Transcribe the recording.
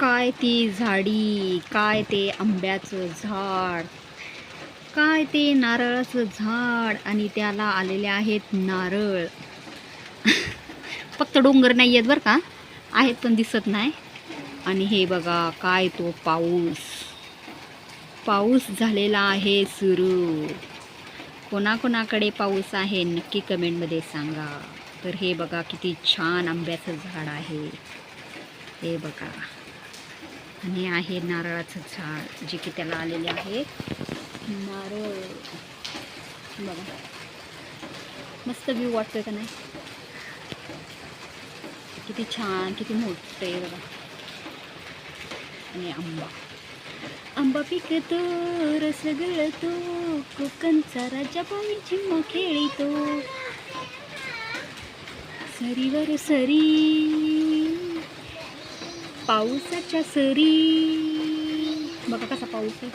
काय ती झाडी काय ते आंब्याचं झाड काय ते नारळाचं झाड आणि त्याला आलेले आहेत नारळ. फक्त डोंगर नाही आहेत बरं का? आहेत पण दिसत नाही. आणि हे बघा काय तो पाऊस. पाऊस झालेला आहे सुरू. कोणाकोणाकडे पाऊस आहे नक्की कमेंटमध्ये सांगा. तर हे बघा किती छान आंब्याचं झाड आहे. हे बघा. आणि आहे नारळाचं झाड जे की त्याला आलेले आहे. नारळ. बघा. मस्त व्ह्यू वाटतोय का नाही? किती छान किती मोठं आहे बघा. आणि आंबा. आंबा पिकतो रस गळतो कोकणचा राजा बाई झिम्मा खेळतो. सरीवर सरी. पावसाच्या सरी. बघा कसा पाऊस आहे.